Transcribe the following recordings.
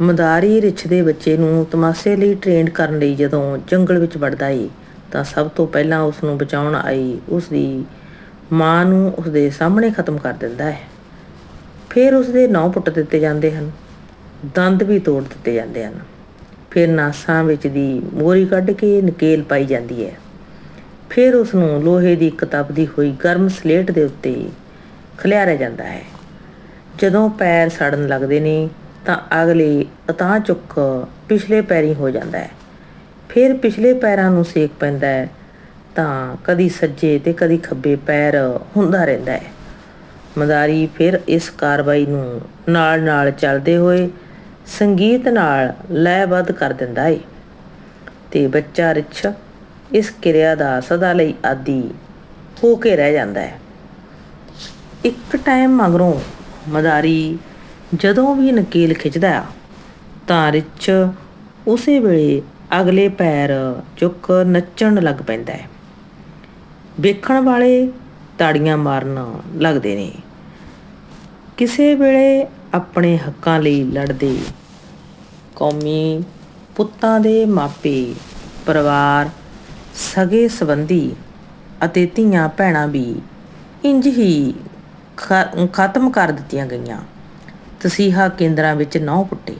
ਮਦਾਰੀ ਰਿੱਛ ਦੇ ਬੱਚੇ ਨੂੰ ਤਮਾਸ਼ੇ ਲਈ ਟ੍ਰੇਨਡ ਕਰਨ ਲਈ ਜਦੋਂ ਜੰਗਲ ਵਿੱਚ ਵੜਦਾ ਏ, ਤਾਂ ਸਭ ਤੋਂ ਪਹਿਲਾਂ ਉਸ ਨੂੰ ਬਚਾਉਣ ਆਈ ਉਸ ਦੀ ਮਾਂ ਨੂੰ ਉਸ ਦੇ ਸਾਹਮਣੇ ਖਤਮ ਕਰ ਦਿੰਦਾ ਹੈ। ਫਿਰ ਉਸ ਦੇ ਨੌ ਪੁੱਟ ਦਿੱਤੇ ਜਾਂਦੇ ਹਨ, ਦੰਦ ਵੀ ਤੋੜ ਦਿੱਤੇ ਜਾਂਦੇ ਹਨ। ਫਿਰ ਨਾਸਾਂ ਵਿੱਚ ਦੀ ਮੋਰੀ ਕੱਢ ਕੇ ਨਕੇਲ ਪਾਈ ਜਾਂਦੀ ਹੈ। ਫਿਰ ਉਸ ਨੂੰ ਲੋਹੇ ਦੀ ਇੱਕ ਹੋਈ ਗਰਮ ਸਲੇਟ ਦੇ ਉੱਤੇ ਖਿਲਾਰਿਆ ਜਾਂਦਾ ਹੈ। ਜਦੋਂ ਪੈਰ ਸੜਨ ਲੱਗਦੇ ਨੇ ਤਾਂ ਅਗਲੇ ਅਤਾਂ ਚੁੱਕ ਪਿਛਲੇ ਪੈਰੀ ਹੋ ਜਾਂਦਾ ਹੈ। ਫਿਰ ਪਿਛਲੇ ਪੈਰਾਂ ਨੂੰ ਸੇਕ ਪੈਂਦਾ ਹੈ ਤਾਂ ਕਦੀ ਸੱਜੇ ਤੇ ਕਦੀ ਖੱਬੇ ਪੈਰ ਹੁੰਦਾ ਰਹਿੰਦਾ ਹੈ। ਮਦਾਰੀ ਫਿਰ ਇਸ ਕਾਰਵਾਈ ਨੂੰ ਨਾਲ-ਨਾਲ ਚੱਲਦੇ ਹੋਏ ਸੰਗੀਤ ਨਾਲ ਲੈਬੱਧ ਕਰ ਦਿੰਦਾ ਹੈ ਤੇ ਬੱਚਾ ਰਿਛ ਇਸ ਕਿਰਿਆ ਦਾ ਸਦਾ ਲਈ ਆਦੀ ਹੋ ਕੇ ਰਹਿ ਜਾਂਦਾ ਹੈ। ਇੱਕ ਟਾਈਮ ਮਗਰੋਂ ਮਦਾਰੀ ਜਦੋਂ ਵੀ ਨਕੀਲ ਖਿੱਚਦਾ ਆ, ਤਾਂ ਰਿਛ ਉਸੇ ਵੇਲੇ ਅਗਲੇ ਪੈਰ ਚੁੱਕ ਨੱਚਣ ਲੱਗ ਪੈਂਦਾ ਹੈ। ਵੇਖਣ ਵਾਲੇ ਤਾੜੀਆਂ ਮਾਰਨ ਲੱਗਦੇ ਨੇ। ਕਿਸੇ ਵੇਲੇ ਆਪਣੇ ਹੱਕਾਂ ਲਈ ਲੜਦੇ ਕੌਮੀ ਪੁੱਤਾਂ ਦੇ ਮਾਪੇ, ਪਰਿਵਾਰ, ਸਗੇ ਸੰਬੰਧੀ ਅਤੇ ਧੀਆਂ ਭੈਣਾਂ ਵੀ ਇੰਜ ਹੀ ਖ- ਖਤਮ ਕਰ ਦਿੱਤੀਆਂ ਗਈਆਂ। ਤਸੀਹਾ ਕੇਂਦਰਾਂ ਵਿੱਚ ਨੌ ਪੁੱਟੇ।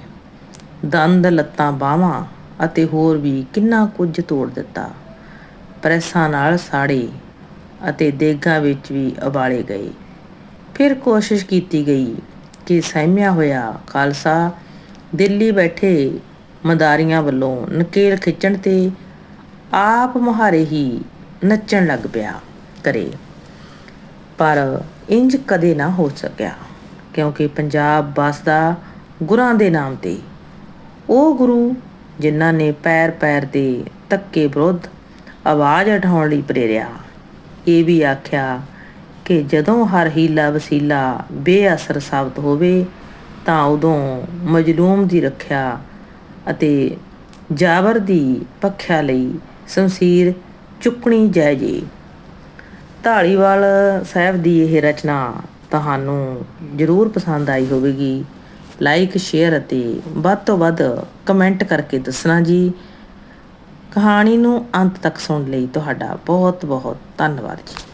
ਦੰਦ, ਲੱਤਾਂ ਬਾਹਾਂ ਅਤੇ ਹੋਰ ਵੀ ਕਿੰਨਾ ਕੁਝ ਤੋੜ ਦਿੱਤਾ। ਪ੍ਰੈਸਾਂ ਨਾਲ ਸਾੜੇ ਅਤੇ ਦੇਗਾਂ ਵਿੱਚ ਵੀ ਉਬਾਲੇ ਗਏ। ਫਿਰ ਕੋਸ਼ਿਸ਼ ਕੀਤੀ ਗਈ ਕਿ ਸਹਿਮਿਆ ਹੋਇਆ ਖਾਲਸਾ ਦਿੱਲੀ ਬੈਠੇ ਮਦਾਰੀਆਂ ਵੱਲੋਂ ਨਕੇਲ ਖਿੱਚਣ ਤੇ ਆਪ ਮੁਹਾਰੇ ਹੀ ਨੱਚਣ ਲੱਗ ਪਿਆ ਕਰੇ। ਪਰ ਇੰਜ ਕਦੇ ਨਾ ਹੋ ਸਕਿਆ। ਕਿਉਂਕਿ ਪੰਜਾਬ ਬਸਦਾ ਗੁਰਾਂ ਦੇ ਨਾਮ ਤੇ। ਉਹ ਗੁਰੂ ਜਿਨ੍ਹਾਂ ਨੇ ਪੈਰ ਪੈਰ ਤੇ ਤੱਕੇ ਵਿਰੁੱਧ ਆਵਾਜ਼ ਉਠਾਉਣ ਲਈ ਪ੍ਰੇਰਿਆ। ਇਹ ਵੀ ਆਖਿਆ ਕਿ ਜਦੋਂ ਹਰ ਹੀਲਾ ਵਸੀਲਾ ਬੇਅਸਰ ਸਾਬਤ ਹੋਵੇ, ਤਾਂ ਉਦੋਂ ਮਜਲੂਮ ਦੀ ਰੱਖਿਆ ਅਤੇ ਜਾਬਰ ਦੀ ਪੱਖਿਆ ਲਈ ਸ਼ਮਸ਼ੀਰ ਚੁੱਕਣੀ ਜਾਇਜੇ ਢਾਲੀਵਾਲ ਸਾਹਿਬ ਦੀ ਇਹ ਰਚਨਾ ਤੁਹਾਨੂੰ ਜ਼ਰੂਰ ਪਸੰਦ ਆਈ ਹੋਵੇਗੀ। ਲਾਈਕ ਸ਼ੇਅਰ ਅਤੇ ਵੱਧ ਤੋਂ ਵੱਧ ਕਮੈਂਟ ਕਰਕੇ ਦੱਸਣਾ ਜੀ। ਕਹਾਣੀ ਨੂੰ ਅੰਤ ਤੱਕ ਸੁਣਨ ਲਈ ਤੁਹਾਡਾ ਬਹੁਤ ਬਹੁਤ ਧੰਨਵਾਦ ਜੀ।